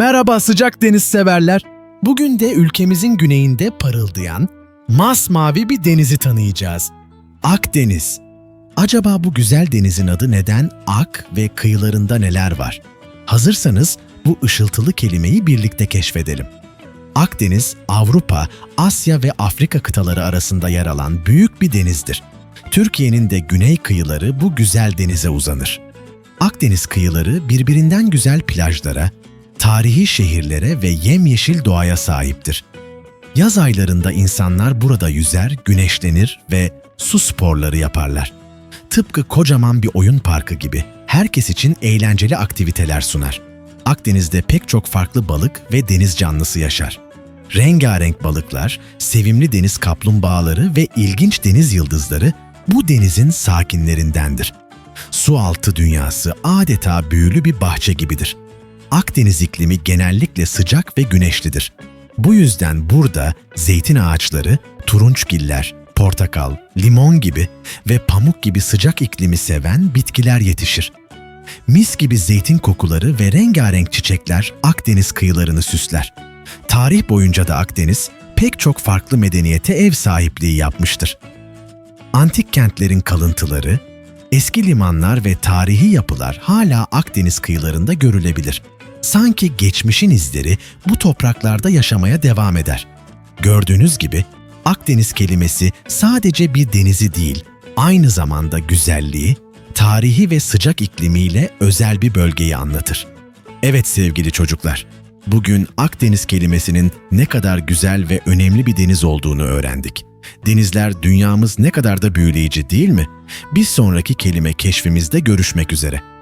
Merhaba sıcak deniz severler. Bugün de ülkemizin güneyinde parıldayan masmavi bir denizi tanıyacağız. Akdeniz. Acaba bu güzel denizin adı neden Ak ve kıyılarında neler var? Hazırsanız bu ışıltılı kelimeyi birlikte keşfedelim. Akdeniz, Avrupa, Asya ve Afrika kıtaları arasında yer alan büyük bir denizdir. Türkiye'nin de güney kıyıları bu güzel denize uzanır. Akdeniz kıyıları birbirinden güzel plajlara, tarihi şehirlere ve yemyeşil doğaya sahiptir. Yaz aylarında insanlar burada yüzer, güneşlenir ve su sporları yaparlar. Tıpkı kocaman bir oyun parkı gibi herkes için eğlenceli aktiviteler sunar. Akdeniz'de pek çok farklı balık ve deniz canlısı yaşar. Rengarenk balıklar, sevimli deniz kaplumbağaları ve ilginç deniz yıldızları bu denizin sakinlerindendir. Su altı dünyası adeta büyülü bir bahçe gibidir. Akdeniz iklimi genellikle sıcak ve güneşlidir. Bu yüzden burada zeytin ağaçları, turunçgiller, portakal, limon gibi ve pamuk gibi sıcak iklimi seven bitkiler yetişir. Mis gibi zeytin kokuları ve rengarenk çiçekler Akdeniz kıyılarını süsler. Tarih boyunca da Akdeniz pek çok farklı medeniyete ev sahipliği yapmıştır. Antik kentlerin kalıntıları, eski limanlar ve tarihi yapılar hala Akdeniz kıyılarında görülebilir. Sanki geçmişin izleri bu topraklarda yaşamaya devam eder. Gördüğünüz gibi Akdeniz kelimesi sadece bir denizi değil, aynı zamanda güzelliği, tarihi ve sıcak iklimiyle özel bir bölgeyi anlatır. Evet sevgili çocuklar, bugün Akdeniz kelimesinin ne kadar güzel ve önemli bir deniz olduğunu öğrendik. Denizler dünyamız ne kadar da büyüleyici değil mi? Bir sonraki kelime keşfimizde görüşmek üzere.